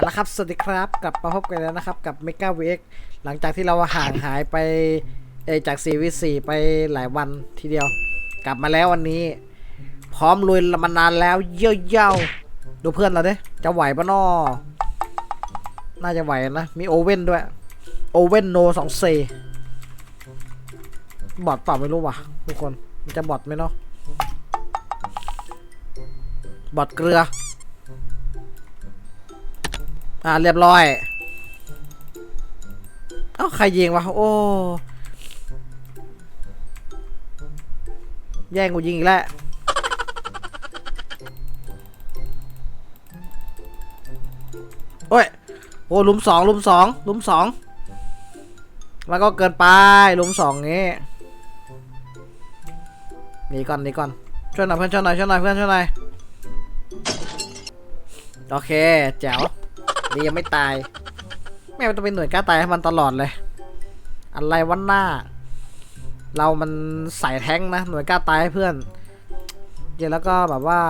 เอาละครับ สวัสดีครับ กลับมาพบกันแล้วนะครับ กับ Mega v x หลังจากที่เราห่างหายไปเอจาก4วิ4ไปหลายวันทีเดียว กลับมาแล้ววันนี้ พร้อมลุยมานานแล้ว เย่เย่าๆดูเพื่อนเราดิจะไหวปะนอน่าจะไหวนะ มีโอเว่นด้วย โอเว่นโนสองเซบอทเปล่าไม่รู้ว่ะ ทุกคนมันจะบอทไหมเนาะบอทเกลือ อ่าเรียบร้อย เอ้าใครยิงวะ โอ้ แย่งกูยิงอีกแล้วโอ้ย โอ้ลุมสองลุมสองลุมสองมันก็เกินไปลุมสองงี้หนีก่อนหนีก่อน ช่วยหน่อยเพื่อนช่วยหน่อยช่วยหน่อยเพื่อนช่วยหน่อย โอเคแจ๋ว ดียังไม่ตาย แม่ต้องเป็นหน่วยกล้าตายให้มันตลอดเลย อะไรวันหน้า เรามันใส่แท้งนะ หน่วยกล้าตายให้เพื่อนเดี๋ยวแล้วก็แบบว่า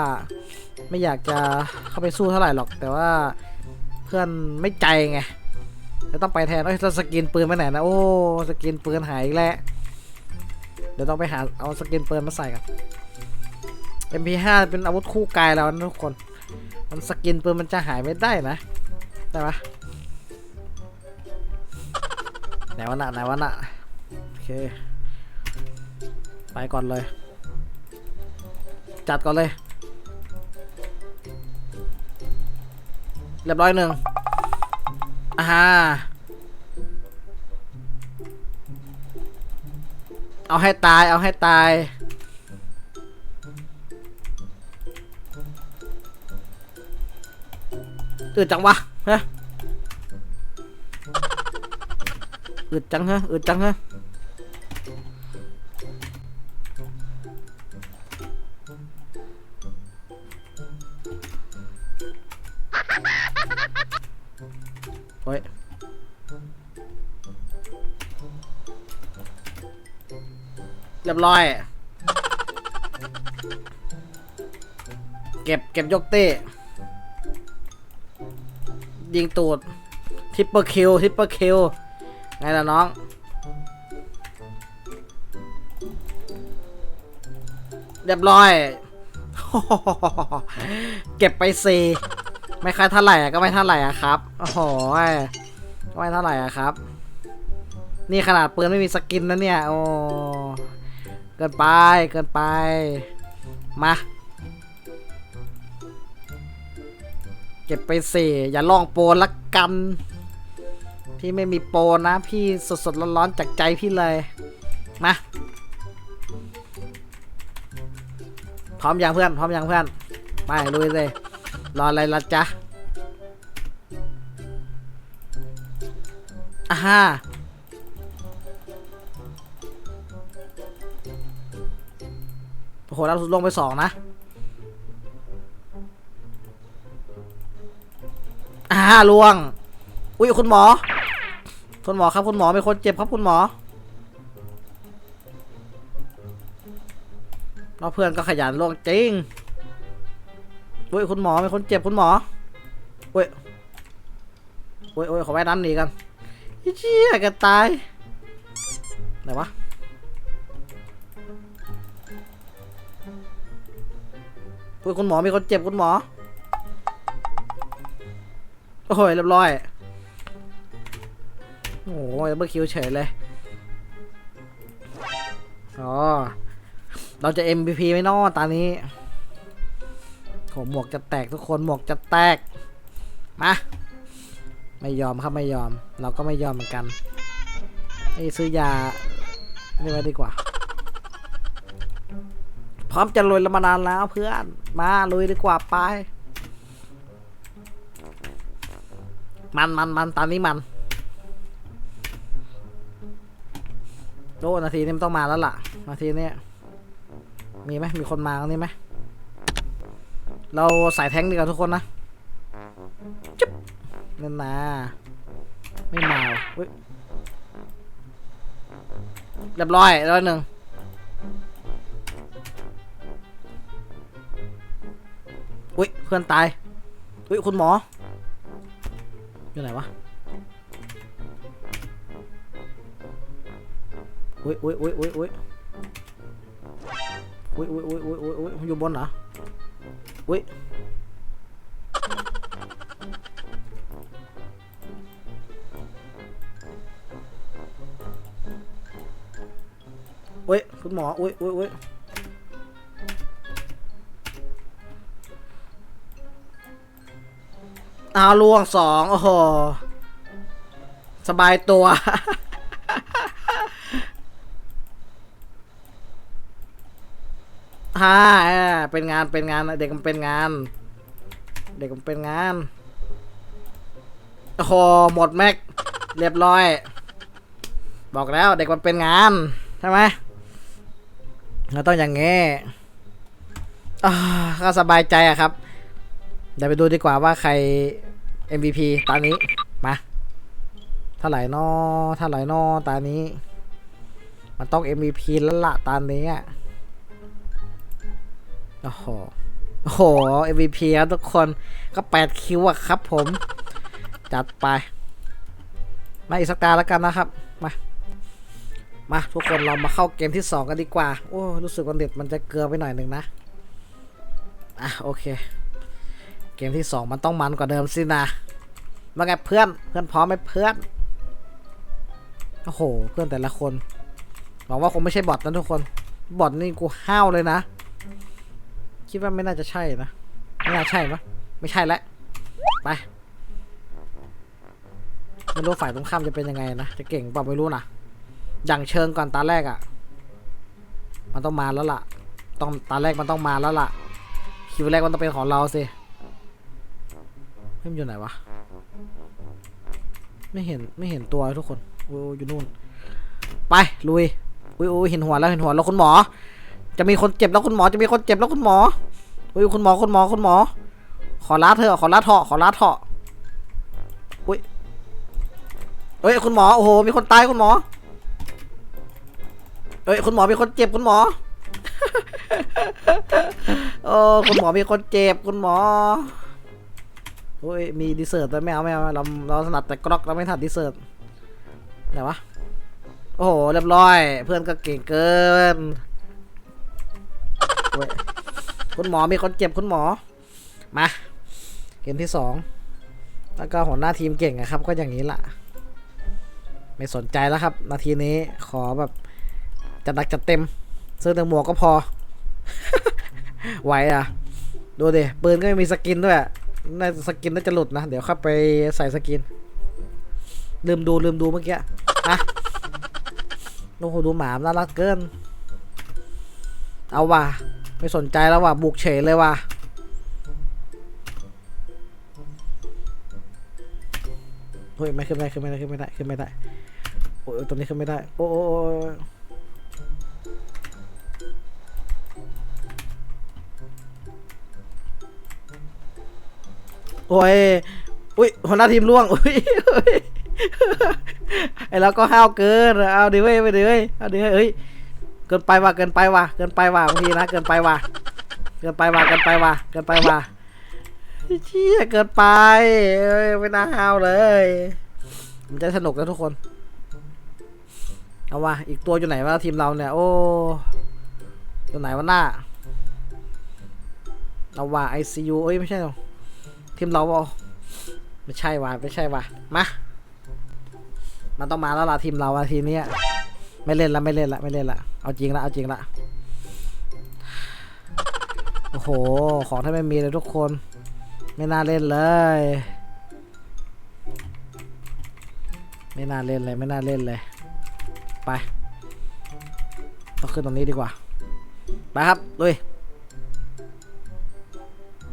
ไม่อยากจะเข้าไปสู้เท่าไหร่หรอก แต่ว่าเพื่อนไม่ใจไงจะต้องไปแทนเอ้ยสกินปืนไปไหนนะ โอ้สกินปืนหายอีกแล้วเดี๋ยวต้องไปหาเอาสกินปืนมาใส่กัน MP5 เป็นอาวุธคู่กายเรานะทุกคน มันสกินปืนมันจะหายไม่ได้นะ ได้ปะไหนวะน่ะไหนวะน่ะโอเค ไปก่อนเลย จัดก่อนเลย เรียบร้อยหนึ่งอ่าฮะเอาให้ตาย เอาให้ตายอึดจังวะ ฮะอึดจังฮะอึดจังฮะโอ้ยเรียบร้อย เก็บเก็บยกเต้ ยิงตูดทิปเปอร์คิวทิปเปอร์คิวไงล่ะน้อง เรียบร้อย เก็บไปสี่ไม่ค่อยเท่าไหร่ก็ไม่เท่าไหร่อะครับ โอ้โหไม่เท่าไหร่อะครับ นี่ขนาดปืนไม่มีสกินนะเนี่ย โอ้ เกินไป เกินไป มา เก็บไปเสี่อย่าลองโปรละกัน พี่ไม่มีโปรนะ พี่สดๆร้อนๆจากใจพี่เลย มา พร้อมยังเพื่อน พร้อมยังเพื่อน ไปลุยเลย รออะไรละจ๊ะอ่าฮะโอ้โหเราลงไปสองนะ อ่าล่วง อุ้ยคุณหมอ คุณหมอครับคุณหมอมีคนเจ็บครับคุณหมอเราเพื่อนก็ขยันล่วงจริงอุ้ยคุณหมอมีคนเจ็บคุณหมออุ้ยอุ้ยอุ้ยขอแว่นน้ำหนีกันเชี่ยกันตายไหนวะอุ้ยคุณหมอมีคนเจ็บคุณหมอ โอ้ยเรียบร้อย โอ้ยเบอร์คิวเฉยเลย อ๋อ เราจะ MVP ไม่นอตอนนี้โหหมวกจะแตกทุกคนหมวกจะแตก มา ไม่ยอมครับไม่ยอม เราก็ไม่ยอมเหมือนกันไอ้ซื้อยานี่ไว้ดีกว่า พร้อมจะลุยล้วมานานแล้วเพื่อน มาลุยดีกว่าไป มันมันมันตอนนี้มันโดนาทีนี้มันต้องมาแล้วล่ะ นาทีนี้มีไหมมีคนมาตรงนี้ไหมเราใส่แท้งดีกว่าทุกคนนะจุ๊บนั่นนะไม่มาอุ๊ยเรียบร้อยร้อยหนึ่งอุ้ยเพื่อนตายอุ้ยคุณหมอ อยู่ไหนวะอุ้ยอุ้ยอุ้ยอุ้ยอุ้ยอุ้ยอุ้ยอุ้ยอุ้ยอุ้ยอุ้ยอยู่บนเหรออุ้ยอุ้ยคุณหมออุ้ยอุ้ยอุ้ย เอาล่วงสองโอ้โห สบายตัว ฮ่าเป็นงานเป็นงาน เด็กมันเป็นงาน เด็กมันเป็นงาน โอ้โห หมดแม็ก เรียบร้อย บอกแล้วเด็กมันเป็นงาน ใช่ไหมเราต้องอย่างงี้ก็สบายใจอะครับ เดี๋ยวไปดูดีกว่าว่าใคร MVP ตอนนี้ มาเท่าไหร่นอเท่าไหร่นอตอนนี้ มันต้อง MVP แล้วละตอนนี้อะโอ้โหโอ้โห MVP ครับทุกคนก็8คิวอะครับผม จัดไป มาอีกสักตาแล้วกันนะครับ มา มาทุกคนเรามาเข้าเกมที่ 2 กันดีกว่า โอ้ รู้สึกว่าเด็ดมันจะเกลือไปหน่อยหนึ่งนะ อะ โอเค กมที่2มันต้องมันกว่าเดิมสินะว่าไงเพื่อนเพื่อนพร้อมไหมเพื่อนโอ้โห เพื่อนแต่ละคนหวังว่าคงไม่ใช่บอทนะทุกคน บอทนี่กูห้าวเลยนะ คิดว่าไม่น่าจะใช่นะ ไม่น่าใช่ปะไม่ใช่แล้วไปไม่รู้ฝ่ายตรงข้ามจะเป็นยังไงนะ จะเก่งเปล่าไม่รู้นะ อย่างเชิงก่อนตาแรกอะ่ะ มันต้องมาแล้วล่ะ ต้องตาแรกมันต้องมาแล้วล่ะ คิวแรกมันต้องเป็นของเราสิ เฮ้ยมันอยู่ไหนวะ ไม่เห็นไม่เห็นตัวทุกคนโอ้ยอยู่นู่น ไปลุยอุ้ยอุ้ยเห็นหัวแล้วเห็นหัวแล้วคุณหมอ จะมีคนเจ็บแล้วคุณหมอจะมีคนเจ็บแล้วคุณหมออุ้ยคุณหมอคุณหมอคุณหมอ ขอลาเถอะขอลาเถาะขอลาเถาะอุ้ยเอ้ยคุณหมอโอ้โหมีคนตายคุณหมอเอ้ยคุณหมอมีคนเจ็บคุณหมอโอ้คุณหมอมีคนเจ็บคุณหมอ โอ้ยมีดีเซอร์ตแต่ไม่เอาไม่เอาเราเราถนัดแต่กรอกเราไม่ถนัดดีเซอร์ตไหนวะโอ้โหเรียบร้อย เพื่อนก็เก่งเกินคุณหมอมีคนเจ็บคุณหมอมาเกมที่สองแล้วก็หัวหน้าทีมเก่งอะครับ ก็อย่างนี้แหละไม่สนใจแล้วครับ นาทีนี้ขอแบบจัดหนักจัดเต็มเสื้อหนึ่งหมวกก็พอ ไหวอะ ดูดิปืนก็ไม่มีสกินด้วย น่าสกินน่าจะหลุดนะ เดี๋ยวข้าไปใส่สกิน ลืมดูลืมดูเมื่อกี้อะโอ้โหดูหมาน่ารักเกิน เอาว่ะ ไม่สนใจแล้วว่ะ บุกเฉยเลยว่ะ เฮ้ยไม่ขึ้นไม่ได้ขึ้นไม่ได้ขึ้นไม่ได้ขึ้นไม่ได้ โอ้ยตรงนี้ขึ้นไม่ได้ โอ้ โอ้ยอุ้ยหัวหน้าทีมล่วงอุ้ยไอเราก็ห้าวเกินเอาดิเว้ยไปดิเว้ยเอาดิเว้ยเฮ้ยเกินไปว่ะเกินไปว่ะเกินไปว่ะบางทีนะเกินไปว่ะเกินไปว่ะเกินไปว่ะเกินไปว่ะเชี่ยเกินไปเอ้ยไม่น่าห้าวเลย มันจะสนุกนะทุกคนเอาว่ะอีกตัวอยู่ไหนวะทีมเราเนี่ย โอ้ตัวไหนวะหน้าเอาว่ะ ICU เอ้ยไม่ใช่หรอ ทีมเราเอาไม่ใช่ว่ะไม่ใช่ว่ะมามันต้องมาแล้วล่ะทีมเราอะทีเนี้ยไม่เล่นละไม่เล่นละไม่เล่นละเอาจริงละเอาจริงละโอ้โห ของถ้าไม่มีเลยทุกคน ไม่น่าเล่นเลย ไม่น่าเล่นเลยไม่น่าเล่นเลย ไปต้องขึ้นตรงนี้ดีกว่า ไปครับลุย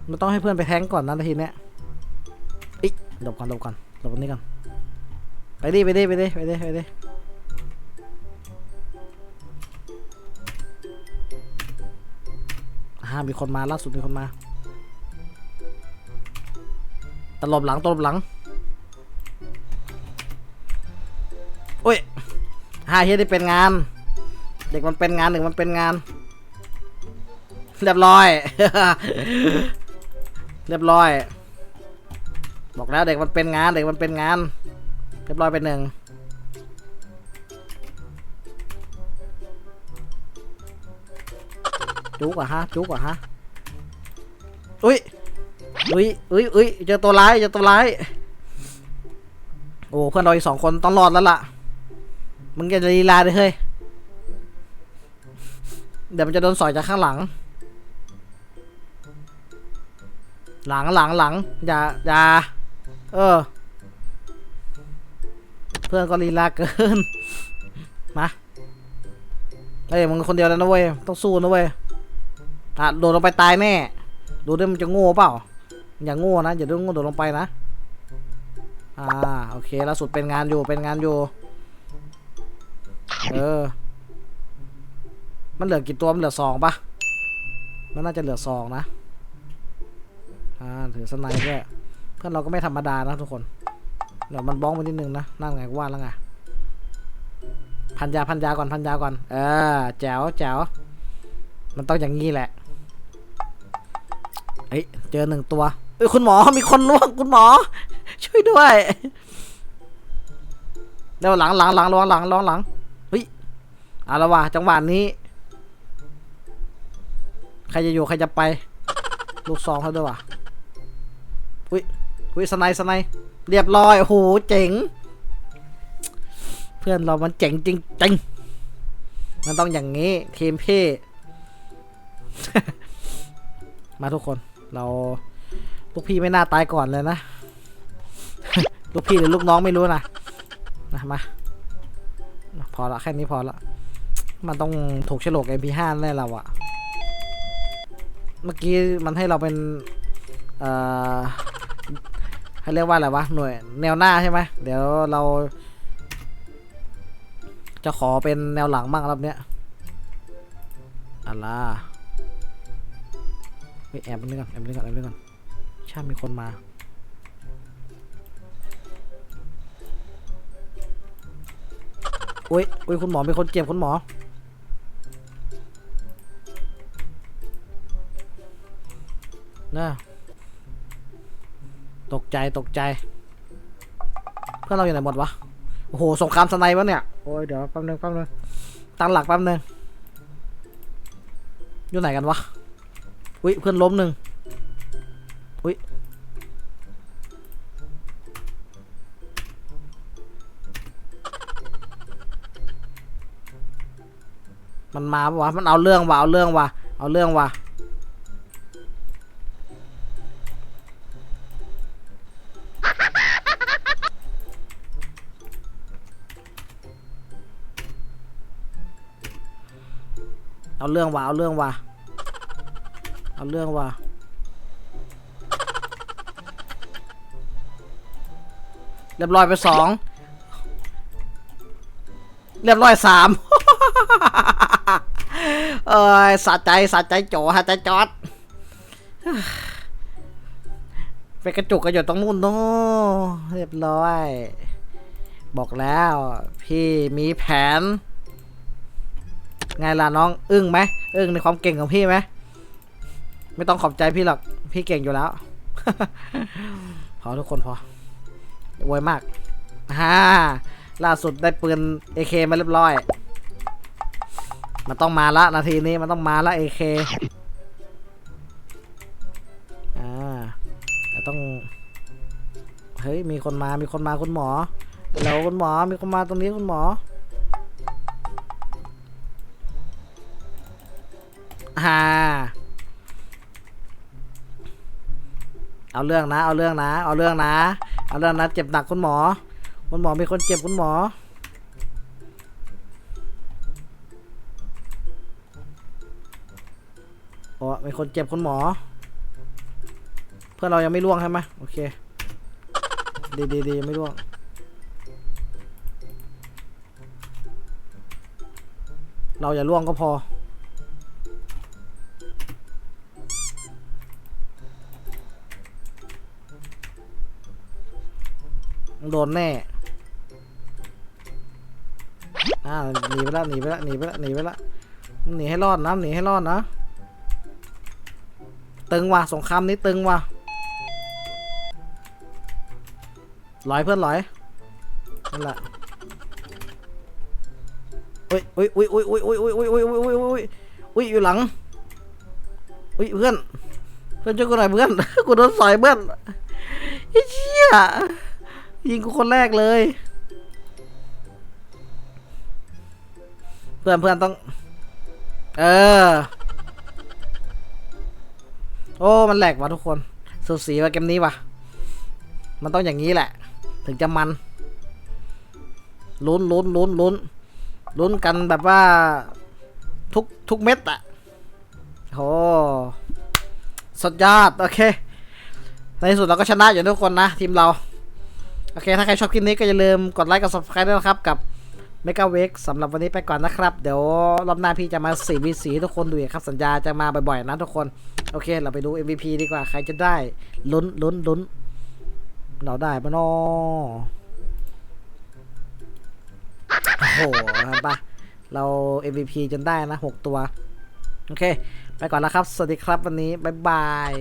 มันต้องให้เพื่อนไปแทงก่อนนะนาทีเนี้ยอิ๊หลบก่อนหลบก่อนหลบตรงนี้ก่อน ไปดิไปดิไปดิไปดิไปดิอ่ามีคนมาล่าสุดมีคนมา ตลบหลังตลบหลัง โอ้ยฮ่าเฮียได้เป็นงาน เด็กมันเป็นงานหนึ่งมันเป็นงาน เรียบร้อย เรียบร้อย บอกแล้วเด็กมันเป็นงานเด็กมันเป็นงาน เรียบร้อยไปหนึ่งจุกอะฮะจุกอะฮะอุ้ยอุ้ยอุ้ยอุ้ยเจอตัวร้ายเจอตัวร้ายโอ้เพื่อนเราอีกสองคนต้องรอดแล้วล่ะมึงจะลีลาด้วยเฮ้ยเดี๋ยวมันจะโดนสอยจากข้างหลัง หลังหลังหลังอย่าอย่าเออ เพื่อนก็ลีลาเกิน มาเฮ้ยมึงคนเดียวแล้วนะเว้ย ต้องสู้นะเว้ยอะโดดลงไปตายแน่ ดูด้วยมันจะโง่เปล่า อย่าโง่นะ อย่าโดนโง่โดดลงไปนะ อ่า โอเคล่าสุดเป็นงานอยู่ เป็นงานอยู่ เออ มันเหลือกี่ตัว มันเหลือสองปะมันน่าจะเหลือสองนะ อ่าถือสไนด์ด้วยเพื่อนเราก็ไม่ธรรมดานะทุกคนเดี๋ยวมันบ้องไปนิดนึงนะนั่นไงกว่าแล้วไงพันยาพันยาก่อนพันยาก่อน เออแจ๋วแจ๋วมันต้องอย่างนี้แหละเฮ้ยเจอหนึ่งตัวเอ้ยคุณหมอมีคนล่วงคุณหมอ ช่วยด้วยเดี๋ยวหลังหลังหลังระวังหลังระวังหลังเฮ้ยเอาละว่ะจังหวะนี้ ใครจะอยู่ใครจะไป ลูกซองเขาด้วยว่ะ อุ้ยสไนสไนด์เรียบร้อยโอ้โหเจ๋ง เพื่อนเรามันเจ๋งจริงจริงมันต้องอย่างนี้ทีมพี่ มาทุกคนเราลูกพี่ไม่น่าตายก่อนเลยนะ ลูกพี่หรือลูกน้องไม่รู้นะนะมาพอละแค่นี้พอละ มันต้องถูกฉลก MP5 แน่เราอะเมื่อกี้มันให้เราเป็น เอ่อ ให้เรียกว่าอะไรวะหน่วยแนวหน้าใช่ไหมเดี๋ยวเรา จะขอเป็นแนวหลังบ้างรอบเนี้ยอะล่ะเฮ้ยแอบนนี่ก่อนแอบนนี่ก่อนแอบนนี่ก่อนชาติมีคนมาอุ้ยอุ้ยคุณหมอมีคนเจ็บคุณหมอนะตก ใจตกใจ เพื่อนเราอยู่ไหนหมดวะ โอ้โห สงครามสไนป์วะเนี่ย โอ้ย เดี๋ยวแป๊บนึงแป๊บนึงตั้งหลักแป๊บนึง อยู่ไหนกันวะ อุ้ย เพื่อนล้มหนึ่งอุ้ย มันมาปะวะ มันเอาเรื่องว่ะเอาเรื่องว่ะเอาเรื่องว่ะ เอาเรื่องว่ะเอาเรื่องว่ะเอาเรื่องว่ะเรียบร้อยไปสองเรียบร้อยสามเอ้ยสะใจสะใจโจฮะใจจอดไปกระจุกกระหยดตรงนู้นโน้เรียบร้อย บอกแล้ว พี่มีแผน ไงล่ะน้องอึ้งไหมอึ้งในความเก่งของพี่ไหมไม่ต้องขอบใจพี่หรอกพี่เก่งอยู่แล้วพอทุกคนพออวยมากฮ่าล่าสุดได้ปืน AK มาเรียบร้อย มันต้องมาละนาทีนี้มันต้องมาละ AK อ่าต้องเฮ้ยมีคนมามีคนมาคุณหมอแล้วคุณหมอมีคนมาตรงนี้คุณหมอาเอาเรื่องนะ เอาเรื่องนะ เอาเรื่องนะ เอาเรื่องนะ เจ็บหนักคุณหมอ คุณหมอมีคนเจ็บคุณหมอ โอ้มีคนเจ็บคุณหมอ เพื่อนเรายังไม่ล่วงใช่ไหมโอเค ดีดีดียังไม่ล่วงเราอย่าล่วงก็พอ ดนแน่อ่าหนีไปละหนีไปละหนีไปละหนีไปละหนีให้รอดนะหนีให้รอดนะ ตึงว่ะสงครามนี้ตึงว่ะร้อยเพื่อนร้อยนั่นแหละอุ้ยอุ้ยอุ้ยอุ้ยอุ้ยอุ้ยอุ้ยอุ้ยอุ้ยอุ้ยอุ้ยอุ้ยอยู่หลังอุ้ยเพื่อนเพื่อนช่วยกูหน่อยเพื่อนกูโดนสอยเพื่อนไอ้เชี่ย ยิงกูคนแรกเลย เพื่อนเพื่อนต้อง เออ โอ้ มันแหลกว่ะทุกคน สูสีว่ะเกมนี้ว่ะ มันต้องอย่างนี้แหละ ถึงจะมัน ลุ้นลุ้นลุ้นลุ้นลุ้นกันแบบว่า ทุกทุกเม็ดอะโอ้สุดยอด โอเค ในที่สุดเราก็ชนะอยู่ทุกคนนะ ทีมเรา โอเค ถ้าใครชอบคลิปนี้ก็อย่าลืมกดไลค์กด subscribe ด้วยนะครับ กับเมกาเวกสำหรับวันนี้ไปก่อนนะครับ เดี๋ยวรอบหน้าพี่จะมา4 v 4ทุกคนดูอีกครับ สัญญาจะมาบ่อยๆนะทุกคน โอเค เราไปดู MVP ดีกว่า ใครจะได้ลุ้นลุ้นลุ้นเราได้ปะนอโอ้โหปะเรา MVP จนได้นะ 6 ตัว โอเค ไปก่อนแล้วครับ สวัสดีครับวันนี้ บ๊ายบาย